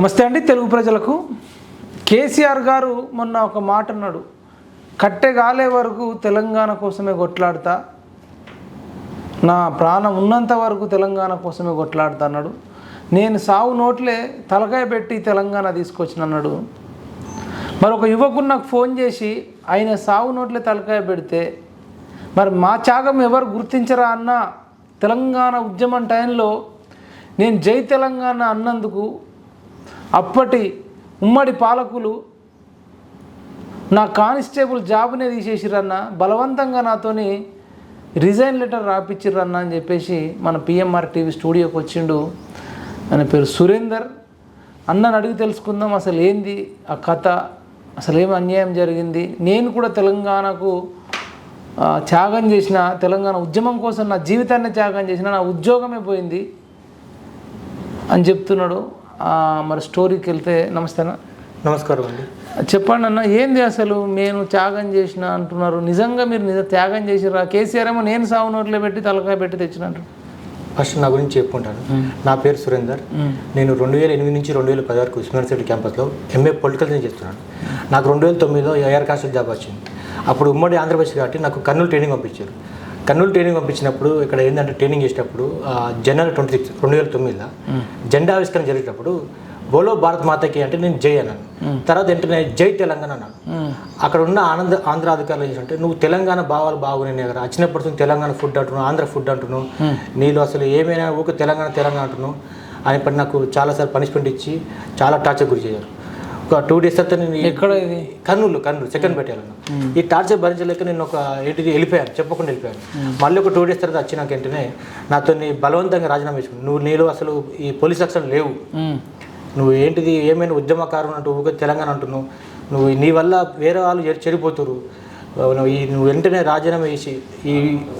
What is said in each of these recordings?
నమస్తే అండి తెలుగు ప్రజలకు. కేసీఆర్ గారు మొన్న ఒక మాట అన్నాడు కట్టె గాలే వరకు తెలంగాణ కోసమే కొట్లాడతా నా ప్రాణం ఉన్నంత వరకు తెలంగాణ కోసమే కొట్లాడతా అన్నాడు. నేను సావు నోట్లే తలకాయ పెట్టి తెలంగాణ తీసుకొచ్చిన అన్నాడు. మరి ఒక యువకుడు నాకు ఫోన్ చేసి ఆయన సావు నోట్లే తలకాయ పెడితే మరి మా త్యాగం ఎవరు గుర్తించరా అన్న తెలంగాణ ఉద్యమం టైంలో నేను జై తెలంగాణ అన్నందుకు అప్పటి ఉమ్మడి పాలకులు నా కానిస్టేబుల్ జాబ్నే తీసేసిరన్న బలవంతంగా నాతోని రిజైన్ లెటర్ రాపిచ్చిర్రన్న అని చెప్పేసి మన పిఎంఆర్ టీవీ స్టూడియోకి వచ్చిండు. ఆయన పేరు సురేందర్. అన్నని అడిగి తెలుసుకుందాం అసలు ఏంది ఆ కథ? అసలు ఏం అన్యాయం జరిగింది? నేను కూడా తెలంగాణకు త్యాగం చేసిన తెలంగాణ ఉద్యమం కోసం నా జీవితాన్ని త్యాగం చేసిన నా ఉద్యోగమే పోయింది అని చెప్తున్నాడు. మరి స్టోరీకి వెళ్తే నమస్తేనా నమస్కారం అండి. చెప్పండి అన్న ఏంది అసలు నేను త్యాగం చేసిన అంటున్నారు. నిజంగా మీరు నిజ త్యాగం చేసిరా కేసీఆర్ ఏమో నేను సాగు నోట్లో పెట్టి తలకాయ పెట్టి తెచ్చినట్టు ఫస్ట్ నా గురించి చెప్పుకుంటాను. నా పేరు సురేందర్. నేను రెండు వేల ఎనిమిది నుంచి రెండు వేల పది వరకు ఉస్మాన్ సిటీ క్యాంపస్లో ఎంఏ పొలిటికల్ సైన్స్ చేస్తున్నాను. నాకు రెండు వేల తొమ్మిదిలో ఎయిర్ కాన్స్టల్ జాబ్ వచ్చింది. అప్పుడు ఉమ్మడి ఆంధ్రప్రదేశ్ కాబట్టి నాకు కర్నూలు ట్రైనింగ్ పంపించారు. కర్నూలు ట్రైనింగ్ పంపించినప్పుడు ఇక్కడ ఏంటంటే ట్రైనింగ్ చేసేటప్పుడు జనవరి ట్వంటీ సిక్స్ రెండు వేల తొమ్మిదిలో జెండా ఆవిష్కరణ జరిగేటప్పుడు బోలో భారత్ మాతకి అంటే నేను జై అన్నాను. తర్వాత వెంటనే జై తెలంగాణ అన్నాను. అక్కడ ఉన్న ఆనంద ఆంధ్ర అధికారులు ఏంటంటే నువ్వు తెలంగాణ భావాలు బాగున్నాయి కదా వచ్చినప్పటి నుంచి తెలంగాణ ఫుడ్ అంటున్నావు ఆంధ్ర ఫుడ్ అంటున్నావు. నీళ్ళు అసలు ఏమైనా ఊక తెలంగాణ తెలంగాణ అంటున్నావు అని నాకు చాలాసార్లు పనిష్మెంట్ ఇచ్చి చాలా టార్చర్ గురి చేశారు. ఒక టూ డేస్ తర్వాత నేను ఎక్కడ ఇది? కర్నూలు కర్నూలు సెకండ్ పెట్టాను ఈ టార్చర్ భరించలేక నేను ఒక ఏంటిది వెళ్ళిపోయాను చెప్పకుండా వెళ్ళిపోయాను. మళ్ళీ ఒక టూ డేస్ తర్వాత వచ్చినాక వెంటనే నాతో బలవంతంగా రాజీనామా చేసుకున్నాను. నువ్వు నీలో అసలు ఈ పోలీస్ రక్షణ లేవు. నువ్వు ఏంటిది ఏమైనా ఉద్యమకారులు అంటూ ఊరికే తెలంగాణ అంటున్నావు. నువ్వు నీ వల్ల వేరే వాళ్ళు చెడి- చెడిపోతురు నువ్వు ఈ నువ్వు వెంటనే రాజీనామా చేసి ఈ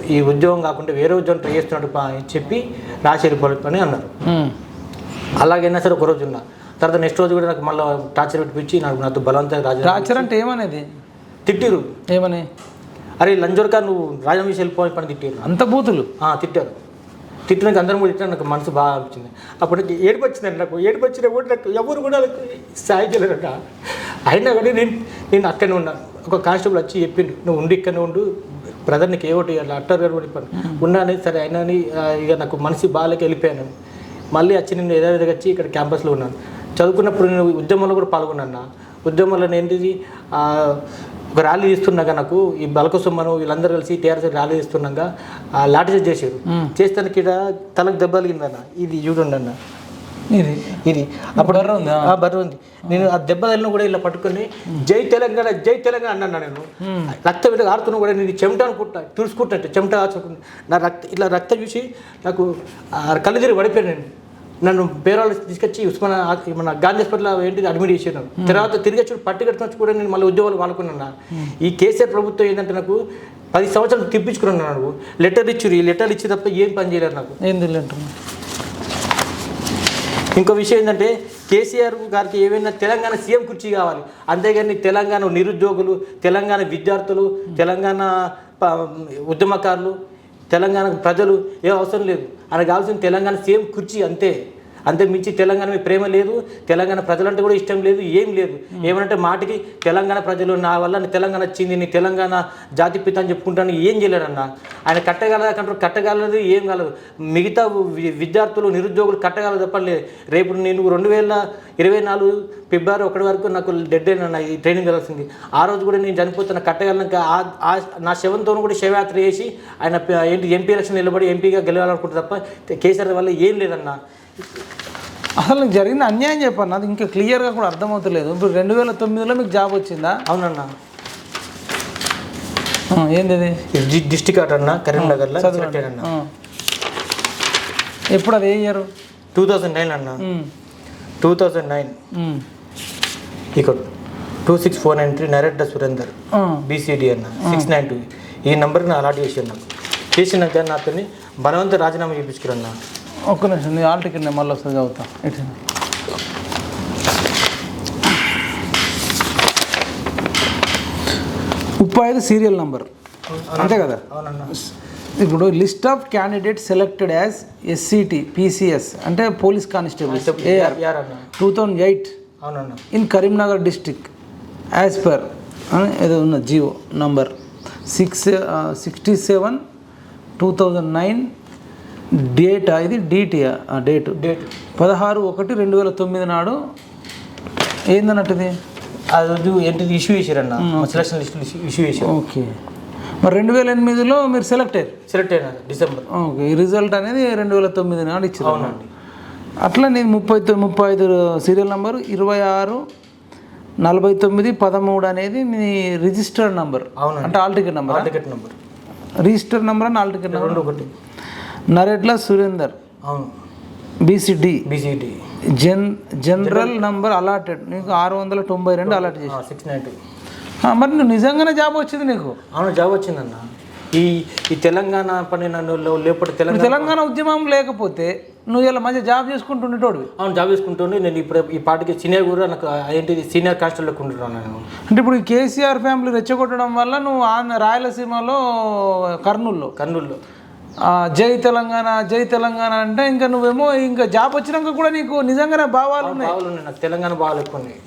ఈ ఉద్యోగం కాకుండా వేరే ఉద్యోగం ట్రై చేస్తున్నట్టు అని చెప్పి రాసి వెళ్ళిపోని అన్నారు. ఉమ్. అలాగైనా సరే ఒక రోజు ఉన్నా తర్వాత నెక్స్ట్ రోజు కూడా నాకు మళ్ళీ టార్చర్ పెట్టించి నాకు నాతో బలవంతంగా రాజీనామా టార్చర్ అంటే ఏమనేది? తిట్టిరు ఏమని? అరే లంజోర్కా నువ్వు రాజీనామా చేసి వెళ్ళిపోయి పని తిట్టిరు అంత బూతులు? తిట్టారు. తిట్టినాక అందరం కూడా తిట్టారు. నాకు మనసు బాగా అనిపించింది. అప్పుడు ఏడుపు వచ్చిందండి నాకు. ఏడుపు వచ్చినా కూడా నాకు ఎవరు కూడా సాయం చేయలేరట అయినా కానీ నేను నేను అక్కడనే ఉన్నాను ఒక కానిస్టేబుల్ వచ్చి చెప్పిండు నువ్వు ఉండి ఇక్కడనే ఉండు. బ్రదర్ నీకు ఏ ఒకటి అట్లా అట్టర్ గారు పని ఉన్నాను సరే అయినా ఇక నాకు మనసు బాగాలేక వెళ్ళిపోయాను. మళ్ళీ వచ్చి నేను యథావిధిగా వచ్చి ఇక్కడ క్యాంపస్లో ఉన్నాను. చదువుకున్నప్పుడు నేను ఉద్యమంలో కూడా పాల్గొన్నాను నా ఉద్యమంలో నేను ఏంటిది ఒక ర్యాలీ తీస్తున్నాగా నాకు. ఈ బలక సుమ్మను వీళ్ళందరూ కలిసి టీఆర్ఎస్ ర్యాలీ తీస్తున్నాగా లాఠీ చార్జ్ చేశారు. చేస్తానికి ఇక్కడ తలకు దెబ్బ తగిలిందన్న ఇది చూడండి అన్న. ఇది? ఇది. అప్పుడు బర్రె ఉందా? ఆ బర్రె ఉంది. నేను ఆ దెబ్బ తగిలిన కూడా ఇలా పట్టుకొని జై తెలంగాణ జై తెలంగాణ అన్నాను నేను. రక్త విడ ఆడుతున్నా కూడా నేను చెమట అనుకుంటా. తుడుచుకుంటా చెమట ఆచుకుంటా. నా రక్త ఇట్లా రక్తం చూసి నాకు కళ్ళు తిరిగి పడిపోయాను నేను. నన్ను పేరాలు తీసుకొచ్చి ఉస్మాన్ మన గాంధీ హాస్పిటల్ ఏంటిది అడ్మిట్ చేశాను తర్వాత తిరిగి వచ్చి పట్టి కట్టుకొని వచ్చి కూడా నేను మళ్ళీ ఉద్యోగాలు వాడుకున్నాను? ఈ కేసీఆర్ ప్రభుత్వం ఏంటంటే నాకు పది సంవత్సరాలు తిప్పించుకున్నాను నాకు లెటర్ ఇచ్చారు ఈ లెటర్ ఇచ్చి తప్ప ఏం పని చేయలేరు నాకు. ఏంది అంటున్నా. ఇంకో విషయం ఏంటంటే కేసీఆర్ గారికి ఏమైనా తెలంగాణ సీఎం కుర్చీ కావాలి. అంతేగాని తెలంగాణ నిరుద్యోగులు తెలంగాణ విద్యార్థులు తెలంగాణ ఉద్యమకారులు తెలంగాణ ప్రజలు ఏ అవసరం లేదు. ఆయనకు కావాల్సిన తెలంగాణ సేమ్ కుర్చీ అంతే. అంతే మించి తెలంగాణ మీద ప్రేమ లేదు తెలంగాణ ప్రజలంటే కూడా ఇష్టం లేదు ఏం లేదు. ఏమంటే మాటికి తెలంగాణ ప్రజలు నా వల్ల తెలంగాణ వచ్చింది నీ తెలంగాణ జాతి పిత అని చెప్పుకుంటాను ఏం చేయలేడన్న ఆయన కట్టగలదా కంటారు కట్టగలదు ఏం కాలేదు మిగతా వి- విద్యార్థులు నిరుద్యోగులు కట్టగలదు తప్పలేదు రేపు నేను రెండు వేల ఇరవై నాలుగు ఫిబ్రవరి ఒకటి వరకు నాకు డెడ్ అయిన ఈ ట్రైనింగ్ వెళ్ళాల్సింది ఆ రోజు కూడా నేను చనిపోతున్న కట్టగలక ఆ- నా శవంతో కూడా శవయాత్ర చేసి ఆయన ఏంటి ఎంపీ ఎలక్షన్ నిలబడి ఎంపీగా గెలవాలనుకుంటే తప్ప కేసీఆర్ వల్ల ఏం లేదన్నా. అసలు నీకు జరిగిన అన్యాయం చెప్పన్న? అది ఇంకా క్లియర్గా కూడా అర్థమవుతలేదు. ఇప్పుడు రెండు వేల తొమ్మిదిలో మీకు జాబ్ వచ్చిందా? అవునన్నా. ఏంది డి- డిస్టిక్ ఆర్డర్ అన్న కరీంనగర్లో సెలెక్ట్ అన్న. ఎప్పుడు అది ఏ ఇయర్? టూ థౌజండ్ నైన్ అన్న. Two thousand nine. ఇక్కడ two six four nine three Naredda Surender BCD అన్న సిక్స్ నైన్ టూ. ఈ నెంబర్కి నా అలాట్ చేసి నాకు చేసినాక నాతో బలవంత రాజీనామా చేయించుకురన్నా ఒక్క నిమిషం నీ ఆల్ టికెట్ నేను మళ్ళీ వస్తుంది చదువుతా. ఇటు. ముప్పై ఐదు సీరియల్ నంబర్ అంతే కదా? ఇప్పుడు list of candidate selected as SCT PCS అంటే police constables AR two thousand eight in Karimnagar district as per ఏదో ఉన్న GO number six sixty seven two thousand nine data ఇది? డీటీఆ డేట్. డేట్. పదహారు ఒకటి రెండు వేల తొమ్మిది నాడు ఏందన్నట్టుది? ఆ రోజు ఏంటిది? ఇష్యూ చేశారన్న. సెలక్షన్ లిస్ట్ ఇష్యూ చేశారు. ఓకే. మరి రెండు వేల ఎనిమిదిలో మీరు సెలెక్ట్ అయ్యారు? సెలెక్ట్ అయినారు. December okay. ఈ రిజల్ట్ అనేది రెండు వేల తొమ్మిది నాడు ఇచ్చారు. అవునండి. అట్లా నేను ముప్పై ముప్పై ఐదు సీరియల్ నంబర్ ఇరవై ఆరు నలభై తొమ్మిది పదమూడు అనేది మీ రిజిస్టర్డ్ నంబర్ అవునండి. అంటే all ticket number ticket number register number అని ఆల్ టికెట్ నంబర్ ఒకటి. నరేట్ల సురేందర్. అవును. BCD BCT gen general number allotted. నీకు ఆరు వందల తొంభై రెండు అలాట్ చేసి. సిక్స్ నైన్ టూ మరి నువ్వు నిజంగానే జాబ్ వచ్చింది నీకు? అవును జాబ్ వచ్చిందన్న. ఈ ఈ తెలంగాణ పని నన్ను లేకపోతే తెలంగాణ తెలంగాణ ఉద్యమం లేకపోతే నువ్వు ఇలా మంచిగా జాబ్ చేసుకుంటుండేటోడివి అవును జాబ్ చేసుకుంటుండే నేను ఇప్పుడు ఈ పాటికి సీనియర్ కూడా నాకు ఏంటిది సీనియర్ కానిస్టేబుల్ ఉంటున్నాను నేను. అంటే ఇప్పుడు కేసీఆర్ ఫ్యామిలీ రెచ్చగొట్టడం వల్ల నువ్వు ఆంధ్ర రాయలసీమలో కర్నూల్లో. కర్నూలులో. జై తెలంగాణ జై తెలంగాణ అంటే ఇంకా నువ్వేమో ఇంకా జాబ్ వచ్చినాక కూడా నీకు నిజంగానే భావాలు ఉన్నాయి. నాకు తెలంగాణ బాగా ఎక్కువ ఉన్నాయి.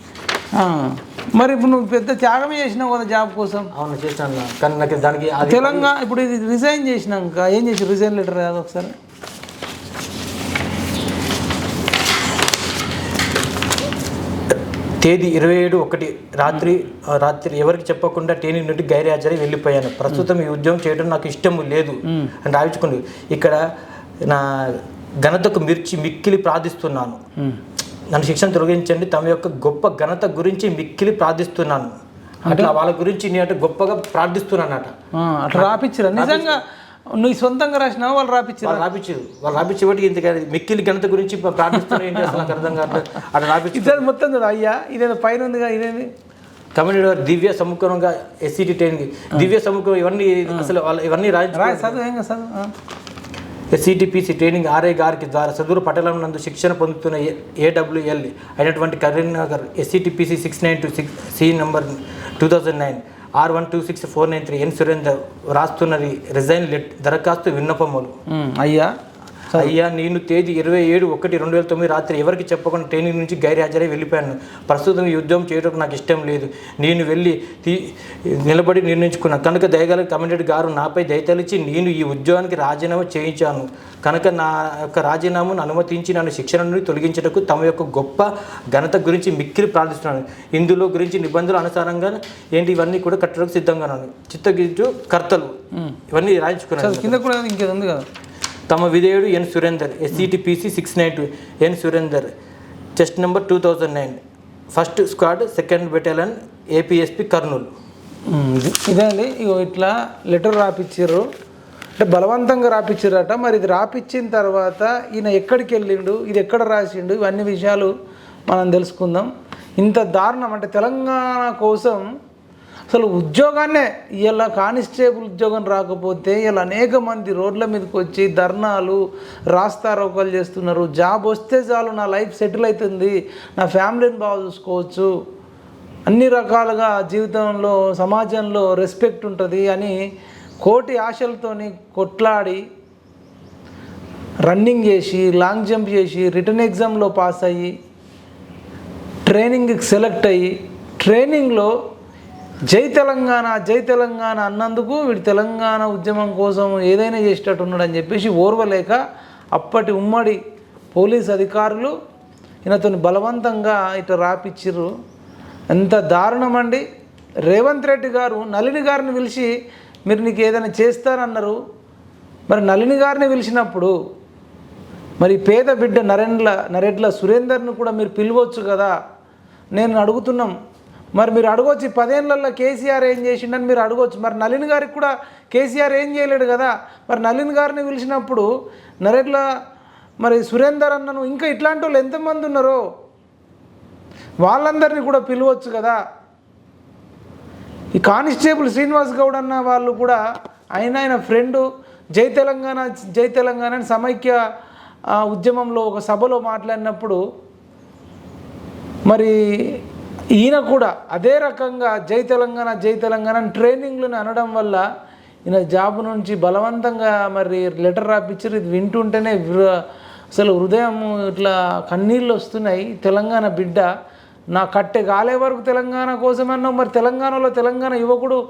మరి ఇప్పుడు నువ్వు పెద్ద త్యాగమే చేసినావు కదా జాబ్ కోసం? అవును చేశాను కానీ నాకు దానికి తెలంగాణ ఇప్పుడు ఇది రిజైన్ చేసినాక ఏం చేసి రిజైన్ లెటర్ రాదు ఒకసారి? తేదీ ఇరవై ఏడు ఒకటి రాత్రి రాత్రి ఎవరికి చెప్పకుండా ట్రైనింగ్ నుండి గైర్హాజరై వెళ్ళిపోయాను. ప్రస్తుతం ఈ ఉద్యోగం చేయడం నాకు ఇష్టం లేదు అని రాయించుకోండి ఇక్కడ నా ఘనతకు మిర్చి మిక్కిలి ప్రార్థిస్తున్నాను. నన్ను శిక్షణ తొలగించండి. తమ యొక్క గొప్ప ఘనత గురించి మిక్కిలి ప్రార్థిస్తున్నాను. అట్లా వాళ్ళ గురించి నేను గొప్పగా ప్రార్థిస్తున్నానట. అట్లా రాపిచ్చిరా నిజంగా నువ్వు సొంతంగా రాసినావా? వాళ్ళు రాపిచ్చిరా? వాళ్ళు రాపించారు వాళ్ళు రాపించేవాటికి ఇంత మిక్కిలి ఘనత గురించి ప్రార్థిస్తున్నా ఏంటి అసలు నాకు అర్థం కాదు అట్లా రాపించారు ఇద్దరు మొత్తం చూడు అయ్యా ఇదేదో పైన ఉందిగా ఇదేంది? కమ్యూనిటీ వారు దివ్య సముఖంగా ఎస్సీటీ ట్రైనింగ్ దివ్య సముఖం ఇవన్నీ అసలు వాళ్ళు ఇవన్నీ రాయి చదువు చదువు ఆ. ఎస్సీటీపీసీ ట్రైనింగ్ ఆర్ఐ గారికి ద్వారా సదూరు పట్టణం నందు శిక్షణ పొందుతున్న ఏడబ్ల్యూఎల్ అయినటువంటి Karimnagar SCTPC six nine two six C number two thousand nine R one two six four nine three N Surender రాస్తున్నది resign let దరఖాస్తు విన్నపములు. అయ్యా. అయ్యా నేను తేదీ ఇరవై ఏడు ఒకటి రెండు వేల తొమ్మిది రాత్రి ఎవరికి చెప్పకుండా ట్రైనింగ్ నుంచి గైర్హాజరై వెళ్ళిపోయాను. ప్రస్తుతం ఈ ఉద్యోగం చేయడం నాకు ఇష్టం లేదు. నేను వెళ్ళి తీ నిలబడి నిర్ణయించుకున్నాను కనుక దయగల కమిటెడ్ గారు నాపై దయతలిచి నేను ఈ ఉద్యోగానికి రాజీనామా చేయించాను. కనుక నా యొక్క రాజీనామాను అనుమతించి నన్ను శిక్షణ నుండి తొలగించటకు తమ యొక్క గొప్ప ఘనత గురించి మిక్కిలి ప్రార్థిస్తున్నాను. ఇందులో గురించి నిబంధనల అనుసారంగా ఏంటి ఇవన్నీ కూడా కట్టడానికి సిద్ధంగా ఉన్నాను. చిత్తగిజ్జు కర్తలు. ఇవన్నీ రాయించుకున్నాను. కింద కూడా ఇంకేది ఉంది కదా? తమ విధేయుడు N Surender SCTPC six nine two N Surender. Chest number two thousand nine first squad second battalion APSP Kurnool. ఇదే అండి ఇగో ఇట్లా లెటర్ రాపిచ్చారు అంటే బలవంతంగా రాపిచ్చారట మరి ఇది రాపిచ్చిన తర్వాత ఈయన ఎక్కడికి వెళ్ళిండు? ఇది ఎక్కడ రాసిండు? ఇవన్నీ విషయాలు మనం తెలుసుకుందాం. ఇంత దారుణం అంటే తెలంగాణ కోసం అసలు ఉద్యోగాన్నే ఇలా కానిస్టేబుల్ ఉద్యోగం రాకపోతే ఇలా అనేక మంది రోడ్ల మీదకి వచ్చి ధర్నాలు రాస్తారోకాలు చేస్తున్నారు. జాబ్ వస్తే చాలు నా లైఫ్ సెటిల్ అవుతుంది నా ఫ్యామిలీని బాగా చూసుకోవచ్చు. అన్ని రకాలుగా జీవితంలో సమాజంలో రెస్పెక్ట్ ఉంటుంది అని కోటి ఆశలతోని కొట్లాడి రన్నింగ్ చేసి లాంగ్ జంప్ చేసి రిటర్న్ ఎగ్జామ్లో పాస్ అయ్యి ట్రైనింగ్కి సెలెక్ట్ అయ్యి ట్రైనింగ్లో జై తెలంగాణ జై తెలంగాణ అన్నందుకు వీడు తెలంగాణ ఉద్యమం కోసం ఏదైనా చేసేటట్టు ఉన్నాడని చెప్పేసి ఓర్వలేక అప్పటి ఉమ్మడి పోలీస్ అధికారులు ఈయనతోని బలవంతంగా ఇటు రాపిచ్చిర్రు. ఎంత దారుణం అండి రేవంత్ రెడ్డి గారు నళిని గారిని పిలిచి మీరు నీకు ఏదైనా చేస్తారన్నారు మరి నళిని గారిని పిలిచినప్పుడు మరి పేద బిడ్డ నరేంద్ర నరేట్ల సురేందర్ను కూడా మీరు పిలవచ్చు కదా. నేను అడుగుతున్నాం మరి మీరు అడగొచ్చు పదేళ్ళల్లో పదేళ్ళలో కేసీఆర్ ఏం చేసిండని మీరు అడగొచ్చు. మరి నలిన్ గారికి కూడా కేసీఆర్ ఏం చేయలేడు కదా. మరి నలిన్ గారిని పిలిచినప్పుడు నరేట్ల మరి సురేందర్ అన్నను ఇంకా ఇట్లాంటి వాళ్ళు ఎంతమంది ఉన్నారో వాళ్ళందరినీ కూడా పిలవచ్చు కదా. ఈ కానిస్టేబుల్ శ్రీనివాస్ గౌడ్ అన్న వాళ్ళు కూడా ఆయన ఆయన ఫ్రెండు జై తెలంగాణ జై తెలంగాణ అని సమైక్య ఉద్యమంలో ఒక సభలో మాట్లాడినప్పుడు మరి ఈయన కూడా అదే రకంగా జై తెలంగాణ జై తెలంగాణ అని ట్రైనింగ్లను అనడం వల్ల ఈయన జాబ్ నుంచి బలవంతంగా మరి లెటర్ రాపిచ్చారు. ఇది వింటుంటేనే అసలు హృదయం ఇట్లా కన్నీళ్ళు వస్తున్నాయి. తెలంగాణ బిడ్డ నా కట్టె గాలే వరకు తెలంగాణ కోసమన్నావు. మరి తెలంగాణలో తెలంగాణ యువకుడు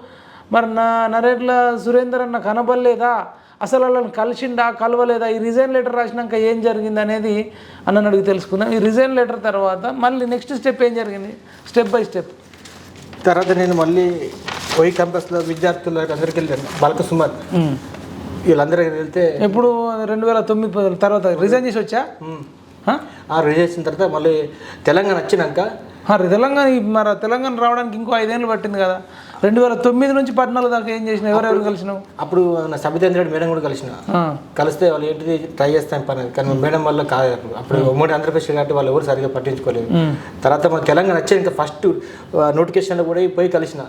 మరి నా నరేట్ల సురేందర్ అన్న కనబడలేదా? అసలు వాళ్ళని కలిసిండా కలవలేదా? ఈ రిజైన్ లెటర్ రాసినాక ఏం జరిగింది అనేది అన్నని అడిగి తెలుసుకున్నాం ఈ రిజైన్ లెటర్ తర్వాత మళ్ళీ నెక్స్ట్ స్టెప్ ఏం జరిగింది? స్టెప్ బై స్టెప్ తర్వాత నేను మళ్ళీ ఓయి క్యాంపస్లో విద్యార్థులు అందరికి వెళ్ళాను. బాలక సుమార్ వీళ్ళందరూ వెళ్తే ఎప్పుడు? రెండు వేల తొమ్మిది తర్వాత రిజైన్ చేసి వచ్చా? ఆ రిజైన్ చేసిన తర్వాత మళ్ళీ తెలంగాణ వచ్చినాక తెలంగాణ మరి తెలంగాణ రావడానికి ఇంకో ఐదేళ్ళు పట్టింది కదా. రెండు వేల తొమ్మిది నుంచి పద్నాలుగు దాకా ఏం చేసినావు? ఎవరెవరు కలిసినావు? అప్పుడు నా సబితేంద్ర రెడ్డి మేడం కూడా కలిసిన. కలిస్తే వాళ్ళు ఏంటిది ట్రై చేస్తాను పని కానీ మేడం వల్ల కాదు అప్పుడు. అప్పుడు ఉమ్మడి ఆంధ్రప్రదేశ్ కాబట్టి వాళ్ళు ఎవరు సరిగా పట్టించుకోలేదు. తర్వాత మా తెలంగాణ వచ్చే ఇంకా ఫస్ట్ నోటిఫికేషన్లో కూడా పోయి కలిసిన.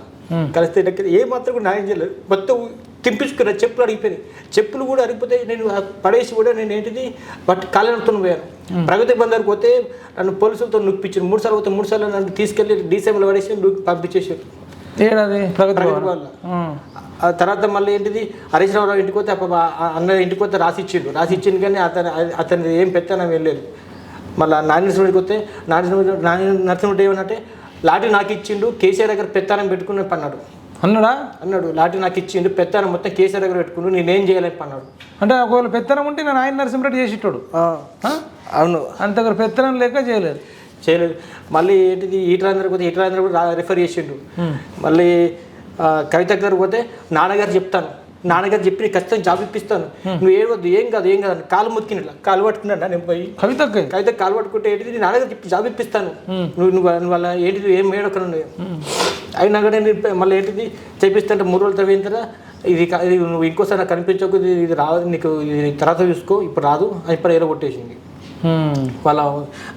కలిస్తే ఏ మాత్రం కూడా న్యాయం చేయలేదు. మొత్తం తింపించుకున్న చెప్పులు అడిగిపోయినాయి. చెప్పులు కూడా అరిగిపోతే నేను పడేసి కూడా నేను ఏంటిది బట్ కాళ్ళతో పోయాను. ప్రగతి బందర్కి పోతే నన్ను పోలీసులతో నొప్పించారు. మూడు సార్లు పోతే మూడు సార్లు నన్ను తీసుకెళ్ళి డీసీఎంలో పడేసి పంపించేసారు. ఏడది? ప్రగతి ఆ, తర్వాత మళ్ళీ ఏంటిది? హరీష్ రావు ఇంటికి పోతే అన్న ఇంటికి పోతే రాసి ఇచ్చిండు. రాసి ఇచ్చిండు కానీ అతను అతను ఏం పెట్టానని వెళ్ళలేదు మళ్ళీ నరసింహుడికి వస్తే నరసింహుడు- నాని నరసింహుడు ఏమనంటే లాఠీ నాకు ఇచ్చిండు కేసీఆర్ దగ్గర పెత్తానం పెట్టుకుని అన్నాడు. అన్నాడా? అన్నాడు లాఠీ నాకు ఇచ్చిండు పెత్తానం మొత్తం కేసీఆర్ దగ్గర పెట్టుకుండు నేనేం చేయలేని అన్నాడు. అంటే ఒకవేళ పెత్తనం ఉంటే నేను ఆయన నరసింహరెడ్డి చేసేటోడు? అవును. అంత దగ్గర పెత్తనం లేక చేయలేదు. చేయలేదు. మళ్ళీ ఏంటిది ఈటరాంధ్ర పోతే ఈటరాంధ్ర కూడా రిఫర్ చేసిండు. మళ్ళీ ఆ, కవిత దగ్గర పోతే నాన్నగారు చెప్తాను. నాన్నగారు చెప్పి ఖచ్చితంగా జాబ్ ఇప్పిస్తాను. నువ్వు ఏమొద్దు ఏం కాదు ఏం కాదు కాలు మొక్కిన ఇట్లా కాలు పట్టుకున్నాడు నేను పోయి. కవితకి కవిత కాలు పట్టుకుంటే ఏంటిది నీ నాన్నగారు చెప్పి జాబ్ ఇప్పిస్తాను. నువ్వు నువ్వు నువ్వు వాళ్ళ ఏంటిది ఏం మేడొక్కడ అయినా కూడా నేను మళ్ళీ ఏంటిది చేపిస్తుంటే మూడు రోజులు తవ్విన తర్వాత ఇది ఇది నువ్వు ఇంకోసారి నాకు కనిపించకు ఇది రాదు నీకు ఇది తర్వాత చూసుకో ఇప్పుడు రాదు అని ఇప్పుడు ఏదో కొట్టేసింది వాళ్ళ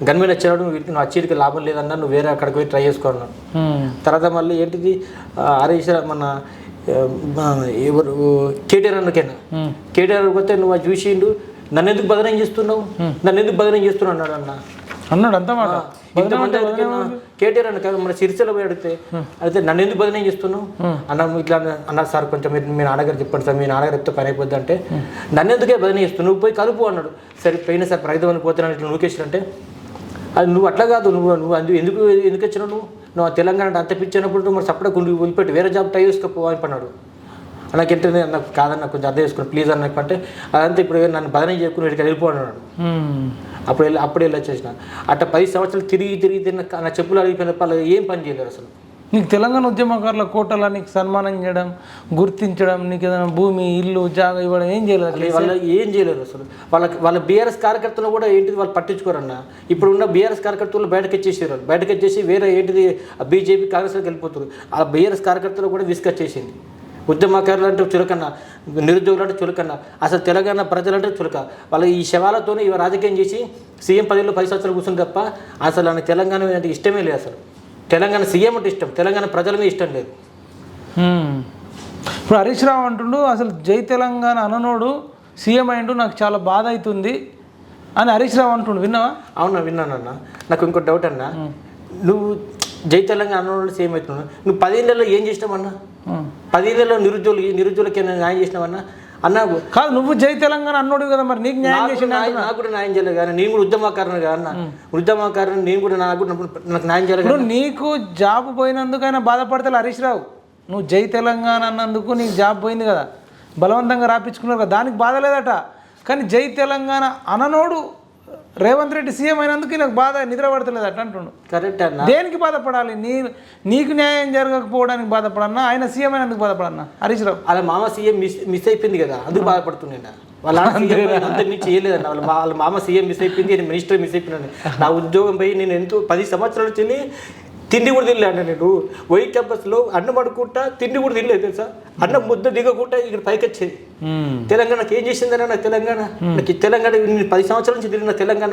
గన్మెన్ వచ్చాడు నువ్వు నువ్వు వచ్చేటికి లాభం లేదన్నా నువ్వు వేరే అక్కడికి పోయి ట్రై చేసుకో అన్నాడు. ఉమ్, తర్వాత మళ్ళీ ఏంటిది? ఆ, హరీష్ రా- మన ఎవరు కేటీఆర్ అన్నకేనా. కేటీఆర్ పోతే నువ్వు చూసిండు నన్ను ఎందుకు బదనం చేస్తున్నావు? నన్ను ఎందుకు బదనం చేస్తున్నావు అన్నాడు అన్న. అన్నాడు అంత మాట. ఇంతమంది కేటీఆర్ అన్న కాదు మన సిరిసిల్ల పోయి అడిగితే అయితే నన్ను ఎందుకు బదనం చేస్తున్నావు? అన్న ఇట్లా అన్న- అన్నారు సార్ కొంచెం మీరు మీ నాన్నగారు చెప్పండి సార్ మీ నాన్నగారు చెప్తే పని అయిపోద్ది అంటే నన్ను ఎందుకే బదనం చేస్తున్నావు? నువ్వు పోయి కలుపు అన్నాడు. సరే పోయినా సార్ ప్రగతి పోతున్నాను ఇట్లా నూకేసినంటే అది నువ్వు అట్లా కాదు నువ్వు నువ్వు ఎందుకు ఎందుకు వచ్చినావు నువ్వు? నువ్వు తెలంగాణ అంత పిచ్చినప్పుడు మరి సపరేట్ గుండు వదిలిపెట్టి వేరే జాబ్ ట్రై చేసుకోపో అని పన్నాడు నాకు ఏంటంటే నాకు కాదన్న కొంచెం అర్థం చేసుకుని ప్లీజ్ అన్న అంటే అదంతా ఇప్పుడు నన్ను బదనం చేయకుని వీడికి వెళ్ళిపో అన్నాడు. ఉమ్, అప్పుడు వెళ్ళి అప్పుడు వెళ్ళి వచ్చేసిన. అట్లా పది సంవత్సరాలు తిరిగి తిరిగి తిరిగి నా- చెప్పులు అడిగిపోయిన వాళ్ళు ఏం పని చేయలేరు అసలు. నీకు తెలంగాణ ఉద్యమకారుల కోటలా నీకు సన్మానం చేయడం గుర్తించడం నీకు ఏదైనా భూమి ఇల్లు జాగా ఇవ్వడం ఏం చేయలేదు అసలు? వాళ్ళు ఏం చేయలేరు అసలు. వాళ్ళకి వాళ్ళ బీఆర్ఎస్ కార్యకర్తలు కూడా ఏంటిది వాళ్ళు పట్టించుకోరన్న. ఇప్పుడు ఉన్న బీఆర్ఎస్ కార్యకర్తలు బయటకు వచ్చేసారు. బయటకు వచ్చేసి వేరే ఏంటిది బీజేపీ కాంగ్రెస్లోకి వెళ్ళిపోతారు. ఆ బీఆర్ఎస్ కార్యకర్తలు కూడా విసుకొచ్చేసింది ఉద్యమకారులు అంటే చులకన్న నిరుద్యోగులు అంటే చులకన్న అసలు తెలంగాణ ప్రజలు అంటే చులక. వాళ్ళ ఈ శవాలతోనే ఇవి రాజకీయం చేసి సీఎం పదవిలో పది సంవత్సరాలు కూర్చుని తప్ప అసలు ఆయన తెలంగాణ అంటే ఇష్టమే లేదు అసలు. తెలంగాణ సీఎం అంటే ఇష్టం తెలంగాణ ప్రజల మీద ఇష్టం లేదు. ఇప్పుడు హరీష్ రావు అంటుండు అసలు జై తెలంగాణ అననోడు సీఎం అయిండు నాకు చాలా బాధ అవుతుంది అని హరీష్ రావు అంటుండు. విన్నావా? అవునా విన్నానన్న. నాకు ఇంకో డౌట్ అన్న. నువ్వు జై తెలంగాణ అన్నోళ్ళు సేమ్ అవుతున్నావు నువ్వు పదేళ్ళలో ఏం చేసినావన్నా ఉమ్. పదేళ్ళలో నిరుద్యోగులు నిరుద్యోగులకి న్యాయం చేసినావన్నా అన్న? కాదు నువ్వు జై తెలంగాణ అన్నోడు కదా మరి నీకు న్యాయం చేసి నాకు కూడా న్యాయం చేయలేదు కానీ నేను కూడా ఉద్యమకారుని కదా అన్న. ఉద్యమకారుని నేను కూడా నాకు నాకు న్యాయం చేయలేదు నీకు జాబ్ పోయినందుకైనా బాధపడతాడు హరీష్ రావు. నువ్వు జై తెలంగాణ అన్నందుకు నీకు జాబ్ పోయింది కదా. బలవంతంగా రాపించుకున్నారు కదా. దానికి బాధ లేదట. కానీ జై తెలంగాణ అననోడు రేవంత్ రెడ్డి సీఎం అయినందుకు నాకు బాధ నిద్ర పడతలేదట అంటుండు. కరెక్ట్ అన్న. దేనికి బాధపడాలి? నీ నీకు న్యాయం జరగకపోవడానికి బాధపడన్నా ఆయన సీఎం అయినందుకు బాధపడన్నా? హరీష్ రావు. వాళ్ళ మామ సీఎం మిస్ మిస్ అయిపోయింది కదా అందుకు బాధపడుతున్నాను వాళ్ళ మించి చేయలేదన్న వాళ్ళ వాళ్ళ మామ సీఎం మిస్ అయిపోయింది నేను మినిస్టర్ మిస్ అయిపోయినాను నా ఉద్యోగం పోయి నేను ఎంతో పది సంవత్సరాల నుంచి తిండి కూడా తినలే అన్న నేను. వై క్యాంపస్లో అన్నం అడుకుంటా తిండి కూడా తినలేదు తెలుసా? అన్నం ముద్ద దిగకుండా ఇక్కడ పైకి వచ్చేది. తెలంగాణకి ఏం చేసిందన్న నాకు తెలంగాణ? నాకు తెలంగాణ నేను పది సంవత్సరాల నుంచి తిరిగిన తెలంగాణ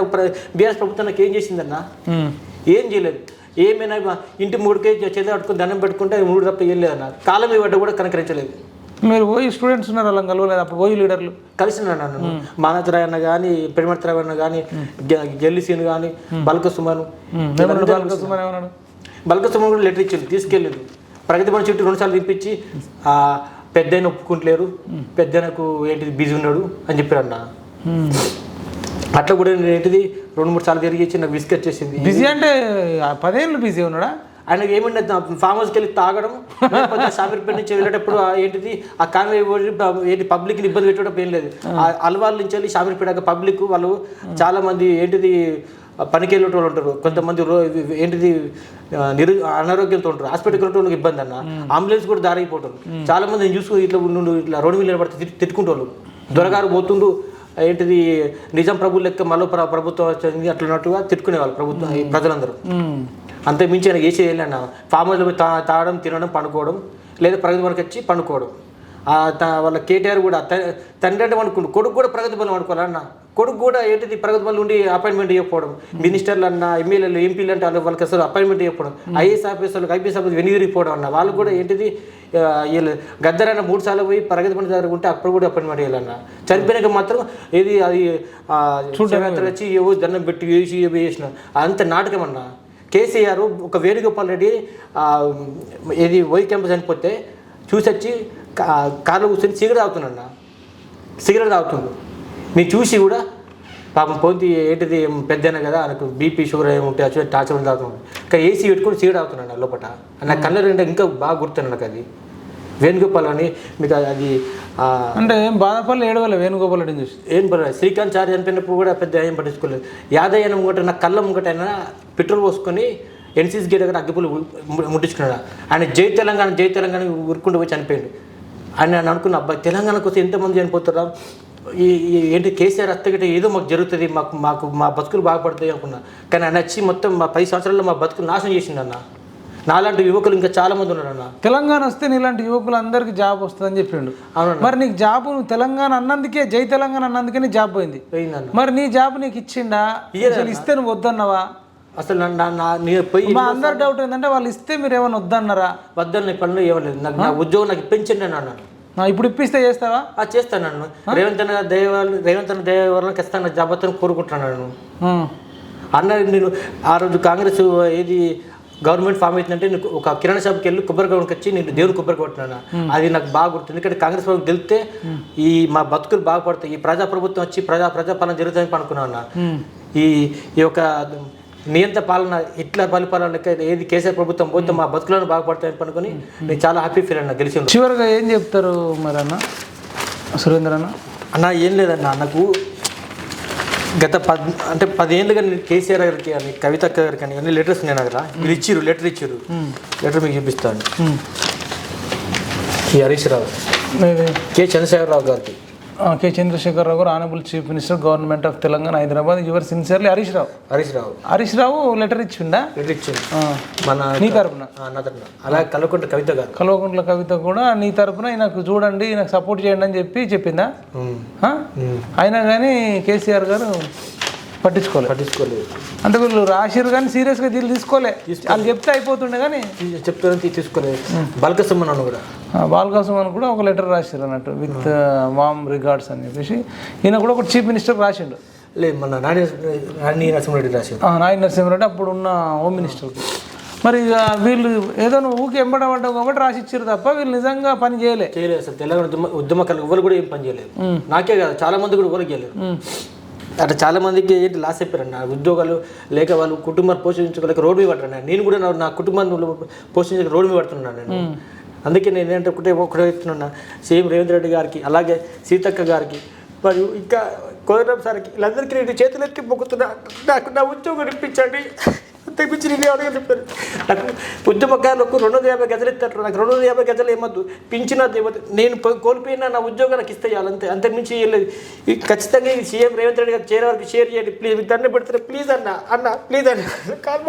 బీఆర్ఎస్ ప్రభుత్వం నాకు ఏం చేసిందన్న? ఏం చేయలేదు. ఏమైనా ఇంటి మూడుకే చేతులు పట్టుకుని దండం పెట్టుకుంటే మూడు తప్ప ఏం లేదన్న. కాలం ఇవ్వడ్డ కూడా కనకరించలేదు. మీరు పోయి స్టూడెంట్స్ ఉన్నారు వాళ్ళని కలవలేదు? అప్పుడు పోయి లీడర్లు. కలిసిన నన్ను మానతరాయ్ అన్న కానీ పెరిమర్తరాయ్ అన్న కానీ జల్లిసీన్ కానీ బల్క సుమన్ ఏమన్నాడు? బల్క సుమన్ కూడా లెటర్ ఇచ్చింది తీసుకెళ్ళింది. ప్రగతి భవన్ చుట్టూ రెండుసార్లు తిప్పించి ఆ పెద్దయిన ఒప్పుకుంటలేరు పెద్దనకు ఏంటిది బిజీ ఉన్నాడు అని చెప్పారు అన్న. అట్లా కూడా నేను ఏంటిది రెండు మూడు సార్లు తిరిగి ఇచ్చి నాకు విస్కెట్ చేసింది. బిజీ అంటే పదేళ్ళు బిజీ ఉన్నాడా? ఆయనకి ఏమంటే ఫామ్ హౌస్కి వెళ్ళి తాగడం షామీర్పేట నుంచి వెళ్ళేటప్పుడు ఏంటిది ఆ కాన్వే ఏంటి పబ్లిక్ని ఇబ్బంది పెట్టడం ఏం లేదు. ఆ. అల్వాల్ నుంచి వెళ్ళి షామీర్పేట పబ్లిక్ వాళ్ళు చాలా మంది ఏంటిది పనికి వెళ్ళే ఉంటారు. కొంతమంది ఏంటిది నిరు అనారోగ్యంతో ఉంటారు. హాస్పిటల్కి వెళ్ళే వాళ్ళకి ఇబ్బంది అన్న అంబులెన్స్ కూడా దారి అయిపోతారు చాలా మంది నేను చూసుకుని ఇట్లా ఉండు ఇట్లా రోడ్డు మీద నిలబడితే తిట్- తిట్టుకుంటారు దొరగారు పోతుండు ఏంటిది నిజాం ప్రభు లెక్క మళ్ళీ ప్ర- ప్రభుత్వం వచ్చింది అట్లున్నట్టుగా తిట్టుకునేవాళ్ళు ప్రభుత్వం ప్రజలందరూ. అంతే మించి ఆయన చేసి వెళ్ళాను ఫామ్ హౌస్లో పోయి తా తాగడం తినడం పండుకోవడం లేదా ప్రగతి భవన్కి వచ్చి పండుకోవడం. వాళ్ళ కేటీఆర్ కూడా తండ్రి అంటే అనుకుంటు కొడుకు కూడా ప్రగతి భవన్ అనుకోవాలన్న కొడుకు కూడా ఏంటిది ప్రగతి భవన్ ఉండి అపాయింట్మెంట్ ఇవ్వకపోవడం. మినిస్టర్లు అన్న ఎమ్మెల్యేలు ఎంపీలు అంటే వాళ్ళు వాళ్ళకి అసలు అపాయింట్మెంట్ ఇవ్వకపోవడం. ఐఏఎస్ ఆఫీసర్లకు ఐపీఎస్ ఆఫీసర్ వెనుదిరిగిపోవడం అన్న. వాళ్ళు కూడా ఏంటిది వీళ్ళు గద్దరన్న మూడు సార్లు పోయి ప్రగతి దగ్గర ఉంటే అప్పుడు కూడా అపాయింట్మెంట్ ఇవ్వాలన్న. చనిపోయినాక మాత్రం ఏది అది ఆ, శివయాత్ర వచ్చి ఏవో దండం పెట్టి వేసి ఏవో చేసిన. అంత నాటకం అన్న. కేసీఆర్ ఒక వేణుగోపాల్ రెడ్డి ఏది వై క్యాంపస్ చనిపోతే చూసి వచ్చి కా- కార్లో కూర్చొని సిగరెట్ తాగుతున్నాడు సిగరెట్ తాగుతుండు మీరు చూసి కూడా పాపం పోతే ఏంటిది పెద్దన కదా ఆయనకు బీపీ షుగర్ ఏమి ఉంటే వచ్చి టార్చర్ తాగుతున్నాడు ఇంకా ఏసీ పెట్టుకొని సిగరెట్ తాగుతున్నాడు లోపల నా కళ్ళ రెండు ఇంకా బాగా గుర్తున్నాడు నాకు అది. వేణుగోపాల్ అని మీకు అది అంటే ఏం బాధపడలే ఏడవలే వేణుగోపాల్ రెడ్డిని చూసి. ఏం పర్వాలేదు. శ్రీకాంత్ చారి చనిపోయినప్పుడు కూడా పెద్ద ఏం పట్టించుకోలేదు. యాదయ్య ముంగట నా కళ్ళ ముంగట ఆయన పెట్రోల్ పోసుకొని ఎన్సీసీ గేట్ దగ్గర అగ్గిపులు ముట్టించుకున్నాడు. ఆయన జై తెలంగాణ జై తెలంగాణ ఊరుకుంటూ పోయి చనిపోయాడు. ఆయన నేను అనుకున్న అబ్బాయి తెలంగాణ కోసం ఎంతమంది చనిపోతారా ఈ ఏంటి కేసీఆర్ అత్తగిట ఏదో మాకు జరుగుతుంది మాకు మాకు మా బతుకులు బాగుపడతాయి అనుకున్నా. కానీ ఆయన వచ్చి మొత్తం మా పది సంవత్సరాల్లో మా బతుకులు నాశనం చేసిండు అన్న. నాలాంటి యువకులు ఇంకా చాలా మంది ఉన్నారు అన్న. తెలంగాణ వస్తే నీలాంటి యువకులందరికీ జాబ్ వస్తుందని చెప్పిండు. మరి నీకు జాబ్ నువ్వు తెలంగాణ అన్నందుకే జై తెలంగాణ అన్నందుకే నీ జాబ్ పోయింది. మరి నీ జాబ్ నీకు ఇచ్చిండా? అసలు ఇస్తే నువ్వు వద్దన్నావా? అసలు పోయి మా అందరి డౌట్ ఏంటంటే వాళ్ళు ఇస్తే మీరు ఏమైనా వద్దన్నారా? వద్దని పనులు ఇవ్వలేదు నాకు నా ఉద్యోగం నాకు ఇప్పించండి అని అన్నాను ఆ, ఇప్పుడు ఇప్పిస్తే చేస్తావా? చేస్తాను నన్ను. రేవంత్ అన్న దయ వల్ల- రేవంత్ అన్న దయ వల్ల ఖచ్చితంగా జాబత్తును కోరుకుంటున్నాను. అన్న నేను ఆ రోజు కాంగ్రెస్ ఏది గవర్నమెంట్ ఫామ్ అవుతుందంటే నేను ఒక కిరాణా షాప్కి వెళ్ళి కొబ్బరి గౌన్కి వచ్చి నేను దేవుని కొబ్బరి కొట్టినాను? అది నాకు బాగా గుర్తుంది ఎందుకంటే కాంగ్రెస్ ప్రభుత్వం గెలిస్తే ఈ మా బతుకులు బాగుపడతాయి ఈ ప్రజా ప్రభుత్వం వచ్చి ప్రజా ప్రజాపాలన జరుగుతుందని అనుకున్నాను? ఈ యొక్క నియంత్ర పాలన హిట్లర్ పరిపాలన ఏది కేసీఆర్ ప్రభుత్వం పోతే మా బతుకులను బాగుపడతాయని అనుకుని నేను చాలా హ్యాపీ ఫీల్ అన్న గెలిచిన చివరిగా ఏం చెప్తారు మరి అన్న? సురేంద్ర అన్న? అన్న ఏం లేదన్న నాకు గత పద్ అంటే పదేళ్ళుగా నేను కేసీఆర్ గారికి కానీ కవిత గారికి కానీ అన్ని లెటర్స్ ఉన్నాయి నా దగ్గర వీళ్ళు ఇచ్చిర్రు లెటర్ ఇచ్చిర్రు. లెటర్ మీకు చూపిస్తాను. ఈ హరీష్ రావు. కె చంద్రశేఖరరావు గారికి. కె. చంద్రశేఖరరావు గారు honourable chief minister government of Telangana Hyderabad. Your sincerely Harish Rao. Harish Rao. Harish Rao letter ఇచ్చిండా? లెటర్ ఇచ్చింది. మన నీ తరపున. నా తరపున. అలాగే కలవకుంట కవిత గారు. కల్వకుంట్ల కవిత కూడా నీ తరపున నాకు చూడండి నాకు సపోర్ట్ చేయండి అని చెప్పి చెప్పిందా. అయినా కానీ కేసీఆర్ గారు పట్టించుకోలేదు పట్టించుకోలేదు. అంటే వీళ్ళు రాసిరు కానీ సీరియస్గా దీన్ని తీసుకోలే. వాళ్ళు చెప్తే అయిపోతుండే కానీ చెప్తాను తీసుకోలేదు బల్కసమ్మ నన్ను కూడా. బాలకోసం అని కూడా ఒక లెటర్ రాసిరు అన్నట్టు విత్ వామ్ రిగార్డ్స్ అని చెప్పేసి. ఈయన కూడా ఒక చీఫ్ మినిస్టర్ రాసిండు. లేదు మన నాని నాని నరసింహారెడ్డి ఆ, నాయన నరసింహారెడ్డి అప్పుడు ఉన్న హోమ్ మినిస్టర్కి. మరి వీళ్ళు ఏదో నువ్వు ఊకి ఎంబడబడ్డావు కాబట్టి రాసి ఇచ్చారు తప్ప వీళ్ళు నిజంగా పని చేయలే. చేయలేదు అసలు తెలంగాణ ఉద్యమ ఉద్యమకారులు ఎవరు కూడా ఏం పని చేయలేదు. నాకే కాదు చాలా మంది కూడా ఎవరికి చేయలేదు. అట్లా చాలా మందికి ఏంటి లాస్ అయిపోయారన్న ఉద్యోగాలు లేక వాళ్ళు కుటుంబాన్ని పోషించుకోలేక రోడ్డు మీద పడ్డాను నేను కూడా నా- కుటుంబాన్ని పోషించక రోడ్డు మీద పడుతున్నాను నేను. అందుకే నేను ఏంటంటే ఒకటే ఒకటే చెప్తున్నా సీఎం రేవంత్ రెడ్డి గారికి అలాగే సీతక్క గారికి మరియు ఇంకా కోదరాం సార్కి వీళ్ళందరికీ నేను చేతులెత్తి మొక్కుతున్నా. నాకు నా ఉద్యోగం ఇప్పించండి. తెప్పించి నేను అడగ చెప్పాను నాకు ఉద్యమకారులకు రెండు వందల యాభై గజలు ఇస్తారు నాకు రెండు వందల యాభై గజలు ఏమద్దు. పింఛన్ నేను కోల్పోయిన నా ఉద్యోగం నాకు ఇస్తే చాలు అంతే. అంతకుమించి ఏం లేదు. ఇది ఖచ్చితంగా ఈ సీఎం రేవంత్ రెడ్డి గారు చేరే వరకు షేర్ చేయండి. ప్లీజ్. మీకు దండ పెడతారు ప్లీజ్ అన్న. అన్న. ప్లీజ్ అన్న. కాలు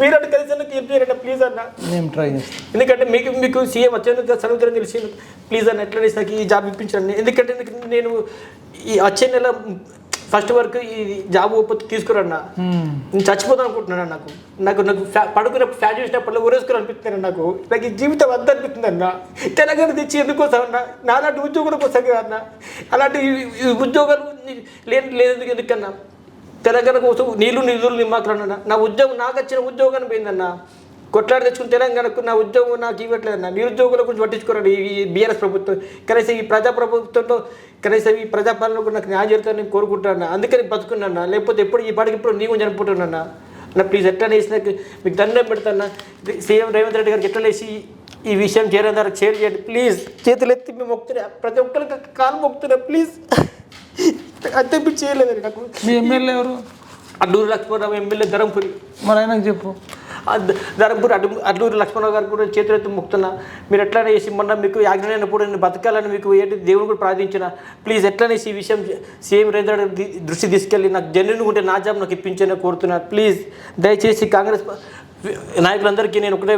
మీరు అంటే కలిసి నాకు ఏం చేయాలన్న ప్లీజ్ అన్న. మేము ట్రై చేస్తాం. ఎందుకంటే మీకు మీకు సీఎం వచ్చేందుకు చదువుతారని తెలిసి ప్లీజ్ అన్న. ఎట్లా నాకు ఈ జాబ్ ఇప్పించండి. ఎందుకంటే నేను ఈ వచ్చే నెల ఫస్ట్ వరకు ఈ జాబ్ తీసుకురన్నా. నేను చచ్చిపోతాను అనుకుంటున్నాను నాకు. నాకు నాకు పడుకున్నప్పుడు ఫ్యాట్ చేసినప్పుడు ఊరేసుకుని అనిపిస్తున్నాను నాకు. నాకు ఈ జీవితం అంత అనిపిస్తుంది అన్న. తెలంగాణ తెచ్చి ఎందుకోసం అన్న? నాలాంటి ఉద్యోగుల కోసం కదా అన్న. అలాంటి ఉద్యోగాలు లేని లేదు ఎందుకన్నా? తెలంగాణ కోసం నీళ్ళు నిధులు నిమ్మకాలన్న నా ఉద్యోగం నాకు వచ్చిన ఉద్యోగాన్ని పోయిందన్న. కొట్లాడి తెచ్చుకుని తెలంగాణకు నా ఉద్యోగం నాకు ఇవ్వట్లేదు అన్న. నిరుద్యోగుల గురించి పట్టించుకోరండి. ఈ బీఆర్ఎస్ ప్రభుత్వం కనీసం ఈ ప్రజా ప్రభుత్వంతో కనీసం ఈ ప్రజాపాలనకు నాకు న్యాయం జరుగుతుందని కోరుకుంటాను అందుకని బతుకున్నా లేకపోతే ఎప్పుడు ఈ పాటికి ఇప్పుడు నీవు చనిపోతున్నా నా ప్లీజ్ ఎట్లా వేసిన మీకు దండం పెడతాను సీఎం రేవంత్ రెడ్డి గారికి ఎట్లా వేసి ఈ విషయం చేరే ద్వారా షేర్ చేయండి. ప్లీజ్ చేతులు ఎత్తి మేము మొక్కుతున్నా. ప్రతి ఒక్కరికి కాలు మొక్కుతున్నా. ప్లీజ్ అంతే చేయలేదండి నాకు. మీ ఎమ్మెల్యే ఎవరు? అడ్డూరు లక్ష్మణరావు ఎమ్మెల్యే ధరంపురి మరి ఆయనకు చెప్పు. ధరంపూర్ అడ్డు అడ్లూరు లక్ష్మణరావు గారు కూడా చేతులెత్తి మొక్కుతున్నా. మీరు ఎట్లా చేసి మొన్న మీకు యాజ్ఞైనప్పుడు నేను బతకాలని మీకు ఏంటి దేవుని కూడా ప్రార్థించిన. ప్లీజ్ ఎట్లనేసి ఈ విషయం సీఎం రేంద్ర దృష్టి తీసుకెళ్ళి నాకు జెన్యున్ ఉంటే నా జాబ్ నాకు ఇప్పించని కోరుతున్నా. ప్లీజ్ దయచేసి కాంగ్రెస్ నాయకులందరికీ నేను ఒకటే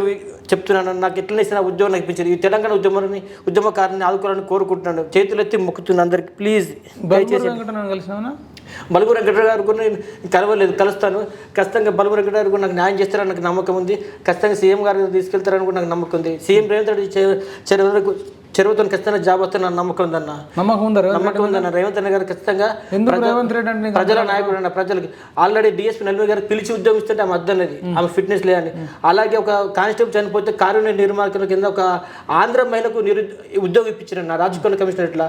చెప్తున్నాను నాకు ఎట్లనేసి నా ఉద్యోగం నాకు ఇప్పించారు ఈ తెలంగాణ ఉద్యమాన్ని ఉద్యమకారుని ఆదుకోవాలని కోరుకుంటున్నాను. చేతులెత్తి మొక్కుతున్నాను అందరికి ప్లీజ్ కలిసినావునా? బలుగురు వెంకట గారు కూడా నేను కలవలేదు కలుస్తాను. ఖచ్చితంగా బలుగురు వెంకట గారు కూడా నాకు న్యాయం చేస్తారని నాకు నమ్మకం ఉంది. ఖచ్చితంగా సీఎం గారు తీసుకెళ్తారని కూడా నాకు నమ్మకం ఉంది. సీఎం రేవంత్ రెడ్డి చెరువులకు చెరువుతో ఖచ్చితంగా జాబ్ వస్తాను నాకు నమ్మకం ఉందన్న. నమ్మకం ఉందా నమ్మకం ఉందన్న. రేవంత్ అన్న గారు ఖచ్చితంగా రెడ్డి ప్రజల నాయకుడు అన్న ప్రజలకి. ఆల్రెడీ డిఎస్పీ నలుగురు గారు పిలిచి ఉద్యోగం ఇస్తుంటే ఆమె అద్దన్నది ఆమె ఫిట్నెస్ లేదని. అలాగే ఒక కానిస్టేబుల్ చనిపోతే కారుణ్య నిర్మాణకుల కింద ఒక ఆంధ్ర మహిళకు నిరు ఉద్యోగం ఇప్పించారు నా రాజకీయ కమిషనర్ ఇట్లా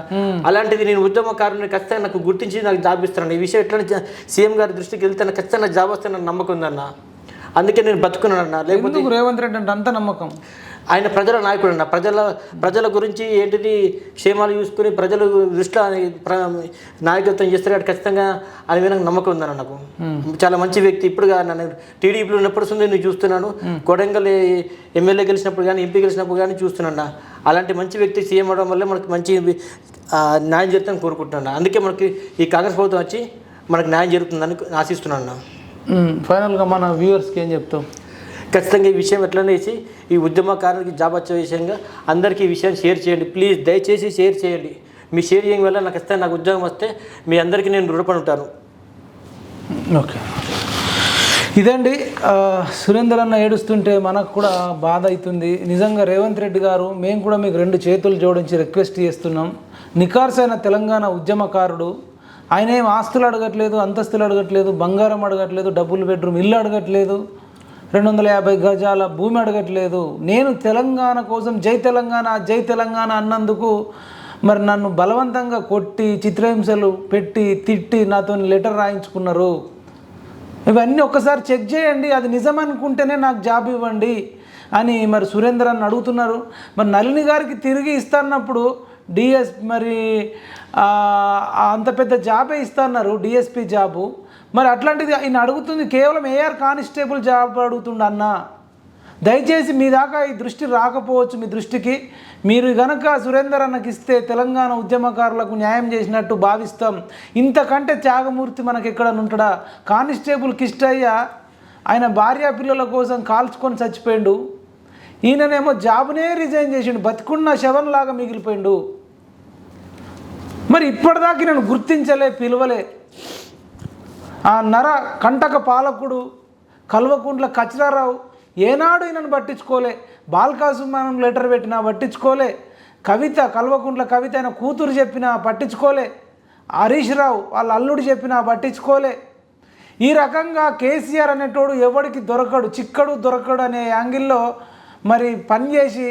అలాంటిది నేను ఉద్యమకారుని ఖచ్చితంగా నాకు గుర్తించి నాకు జాబ్ ఇస్తున్నాను ఈ విషయం ఎట్లా సీఎం గారి దృష్టికి వెళ్తే నాకు ఖచ్చితంగా జాబ్ వస్తే నాకు నమ్మకం ఉందన్న? అందుకే నేను బతుకున్నానన్న. లేకపోతే రేవంత్ రెడ్డి అంటే అంత నమ్మకం? ఆయన ప్రజల నాయకుడు అన్న ప్రజల ప్రజల గురించి ఏంటిది క్షేమాలు చూసుకుని ప్రజల దృష్టిలో నాయకత్వం చేస్తారు ఖచ్చితంగా ఆయన మీద నాకు నమ్మకం ఉందన్న నాకు. చాలా మంచి వ్యక్తి. ఇప్పుడు నన్ను టీడీపీలో ఉన్నప్పుడు సుంది నేను చూస్తున్నాను. కొడంగల్ ఎమ్మెల్యే గెలిచినప్పుడు కానీ ఎంపీ గెలిచినప్పుడు కానీ చూస్తున్నాను అలాంటి మంచి వ్యక్తి సీఎం అవడం వల్ల మనకు మంచి న్యాయం జరుగుతుందని కోరుకుంటున్నాను అందుకే మనకి ఈ కాంగ్రెస్ ప్రభుత్వం వచ్చి మనకు న్యాయం జరుగుతుందని ఆశిస్తున్నాను ఫైనల్గా మన వ్యూవర్స్కి ఏం చెప్తావు ఖచ్చితంగా ఈ విషయం ఎట్లనేసి ఈ ఉద్యమకారులకి జాబ్ వచ్చే విషయంగా అందరికీ ఈ విషయాన్ని షేర్ చేయండి. ప్లీజ్ దయచేసి షేర్ చేయండి. మీ షేర్ చేయడం వల్ల నాకు ఖచ్చితంగా నాకు ఉద్యోగం వస్తే మీ అందరికీ నేను రుణపడి ఉంటాను. ఓకే. ఇదండి సురేందర్ అన్న ఏడుస్తుంటే మనకు కూడా బాధ అవుతుంది. నిజంగా రేవంత్ రెడ్డి గారు మేము కూడా మీకు రెండు చేతులు జోడించి రిక్వెస్ట్ చేస్తున్నాం. నికార్సైన తెలంగాణ ఉద్యమకారుడు ఆయన ఏం ఆస్తులు అడగట్లేదు అంతస్తులు అడగట్లేదు బంగారం అడగట్లేదు డబుల్ బెడ్రూమ్ ఇల్లు అడగట్లేదు రెండు వందల యాభై గజాల భూమి అడగట్లేదు. నేను తెలంగాణ కోసం జై తెలంగాణ జై తెలంగాణ అన్నందుకు మరి నన్ను బలవంతంగా కొట్టి చిత్రహింసలు పెట్టి తిట్టి నాతో లెటర్ రాయించుకున్నారు. ఇవన్నీ ఒక్కసారి చెక్ చేయండి అది నిజం అనుకుంటేనే నాకు జాబ్ ఇవ్వండి అని మరి సురేంద్ర అన్న అడుగుతున్నారు. మరి నళిని గారికి తిరిగి ఇస్తాన్నప్పుడు డిఎస్ మరి అంత పెద్ద జాబే ఇస్తున్నారు డిఎస్పి జాబు. మరి అట్లాంటిది ఆయన అడుగుతుంది కేవలం ఏఆర్ కానిస్టేబుల్ జాబ్ అడుగుతుండ అన్నా. దయచేసి మీ దాకా ఈ దృష్టి రాకపోవచ్చు మీ దృష్టికి. మీరు గనక సురేందర్ అన్నకి ఇస్తే తెలంగాణ ఉద్యమకారులకు న్యాయం చేసినట్టు భావిస్తాం. ఇంతకంటే త్యాగమూర్తి మనకి ఎక్కడ ఉంటాడా? కానిస్టేబుల్ కిష్టయ్య ఆయన భార్యా పిల్లల కోసం కాల్చుకొని చచ్చిపోయిండు. ఈయననేమో జాబ్నే రిజైన్ చేసిండు బతికున్న శవంలాగా మిగిలిపోయిండు. మరి ఇప్పటిదాకా నేను గుర్తించలే పిలువలే. ఆ నర కంటక పాలకుడు కల్వకుంట్ల కచరారావు ఏనాడు ఈయనను పట్టించుకోలే. బాల్కాసుమానం లెటర్ పెట్టినా పట్టించుకోలే. కవిత కల్వకుంట్ల కవిత అయిన కూతురు చెప్పినా పట్టించుకోలే. హరీష్ రావు వాళ్ళ అల్లుడు చెప్పినా పట్టించుకోలే. ఈ రకంగా కేసీఆర్ అనేటోడు ఎవడికి దొరకడు చిక్కడు దొరకడు అనే యాంగిల్లో మరి పనిచేసి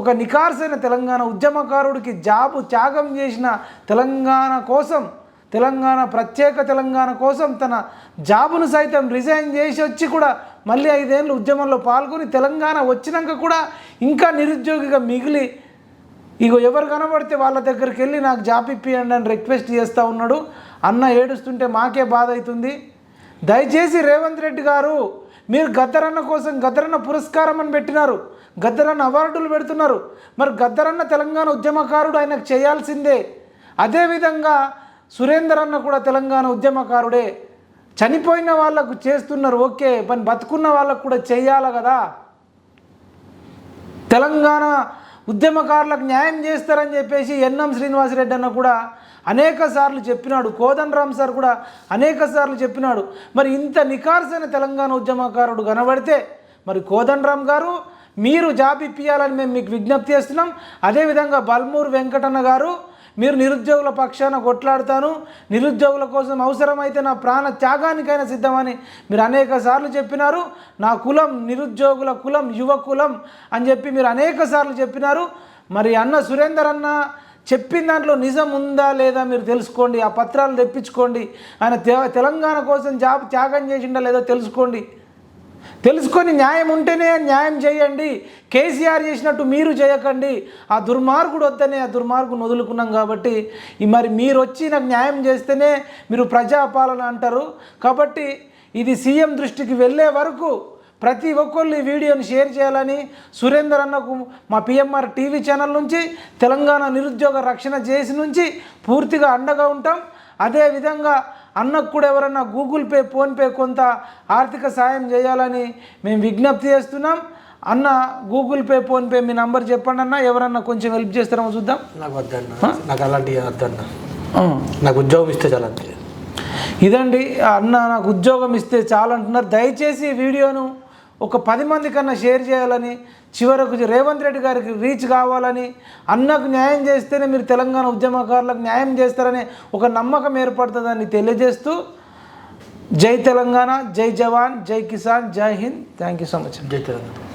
ఒక నికార్సైన తెలంగాణ ఉద్యమకారుడికి జాబు త్యాగం చేసిన తెలంగాణ కోసం తెలంగాణ ప్రత్యేక తెలంగాణ కోసం తన జాబును సైతం రిజైన్ చేసి వచ్చి కూడా మళ్ళీ ఐదేళ్ళు ఉద్యమంలో పాల్గొని తెలంగాణ వచ్చినాక కూడా ఇంకా నిరుద్యోగిగా మిగిలి ఇగో ఎవరు కనబడితే వాళ్ళ దగ్గరికి వెళ్ళి నాకు జాబ్ ఇప్పియండి అని రిక్వెస్ట్ చేస్తూ ఉన్నాడు. అన్న ఏడుస్తుంటే మాకే బాధ అవుతుంది. దయచేసి రేవంత్ రెడ్డి గారు మీరు గద్దరన్న కోసం గద్దరన్న పురస్కారం అని పెట్టినారు. గద్దరన్న అవార్డులు పెడుతున్నారు. మరి గద్దరన్న తెలంగాణ ఉద్యమకారుడు ఆయనకు చేయాల్సిందే. అదేవిధంగా సురేందర్ అన్న కూడా తెలంగాణ ఉద్యమకారుడే. చనిపోయిన వాళ్ళకు చేస్తున్నారు ఓకే పని బతుకున్న వాళ్ళకు కూడా చేయాలి కదా. తెలంగాణ ఉద్యమకారులకు న్యాయం చేస్తారని చెప్పేసి ఎన్ఎం శ్రీనివాసరెడ్డి అన్న కూడా అనేక సార్లు చెప్పినాడు. కోదండరామ్ సార్ కూడా అనేక సార్లు చెప్పినాడు. మరి ఇంత నికార్సైన తెలంగాణ ఉద్యమకారుడు కనబడితే మరి కోదండరామ్ గారు మీరు జాబ్ ఇప్పించాలని మేము మీకు విజ్ఞప్తి చేస్తున్నాం. అదేవిధంగా బల్మూరు వెంకటన్న గారు మీరు నిరుద్యోగుల పక్షాన కొట్లాడతాను. నిరుద్యోగుల కోసం అవసరమైతే నా ప్రాణ త్యాగానికైనా సిద్ధమని మీరు అనేక సార్లు చెప్పినారు. నా కులం నిరుద్యోగుల కులం యువ కులం అని చెప్పి మీరు అనేక సార్లు చెప్పినారు. మరి అన్న సురేందర్ అన్న చెప్పిన దాంట్లో నిజం ఉందా లేదా మీరు తెలుసుకోండి. ఆ పత్రాలు తెప్పించుకోండి. ఆయన తె- తెలంగాణ కోసం జాబ్ త్యాగం చేసిండా లేదో తెలుసుకోండి. తెలుసుకొని న్యాయం ఉంటేనే న్యాయం చేయండి. కేసీఆర్ చేసినట్టు మీరు చేయకండి. ఆ దుర్మార్గుడు వద్దనే ఆ దుర్మార్గుని వదులుకున్నాం కాబట్టి మరి మీరు వచ్చి నాకు న్యాయం చేస్తేనే మీరు ప్రజాపాలన అంటారు. కాబట్టి ఇది సీఎం దృష్టికి వెళ్ళే వరకు ప్రతి ఒక్కళ్ళు ఈ వీడియోని షేర్ చేయాలని సురేందర్ అన్నకు మా పిఎంఆర్ టీవీ ఛానల్ నుంచి తెలంగాణ నిరుద్యోగ రక్షణ చేసి నుంచి పూర్తిగా అండగా ఉంటాం. అదేవిధంగా అన్నకు కూడా ఎవరన్నా గూగుల్ పే ఫోన్పే కొంత ఆర్థిక సాయం చేయాలని మేము విజ్ఞప్తి చేస్తున్నాం. అన్న గూగుల్ పే ఫోన్పే మీ నంబర్ చెప్పండి అన్న. ఎవరన్నా కొంచెం హెల్ప్ చేస్తారేమో చూద్దాం. నాకు వద్దన్న. నాకు అలాంటివి వద్దన్న. నాకు ఉద్యోగం ఇస్తే చాలా ఇదండి అన్న నాకు ఉద్యోగం ఇస్తే చాలు అంటున్నారు. దయచేసి ఈ వీడియోను ఒక పది మంది కన్నా షేర్ చేయాలని చివరకు రేవంత్ రెడ్డి గారికి రీచ్ కావాలని అన్నకు న్యాయం చేస్తేనే మీరు తెలంగాణ ఉద్యమకారులకు న్యాయం చేస్తారనే ఒక నమ్మకం ఏర్పడుతుందని తెలియజేస్తూ జై తెలంగాణ జై జవాన్ జై కిసాన్ జై Hind. Thank you so much జై తెలంగాణ.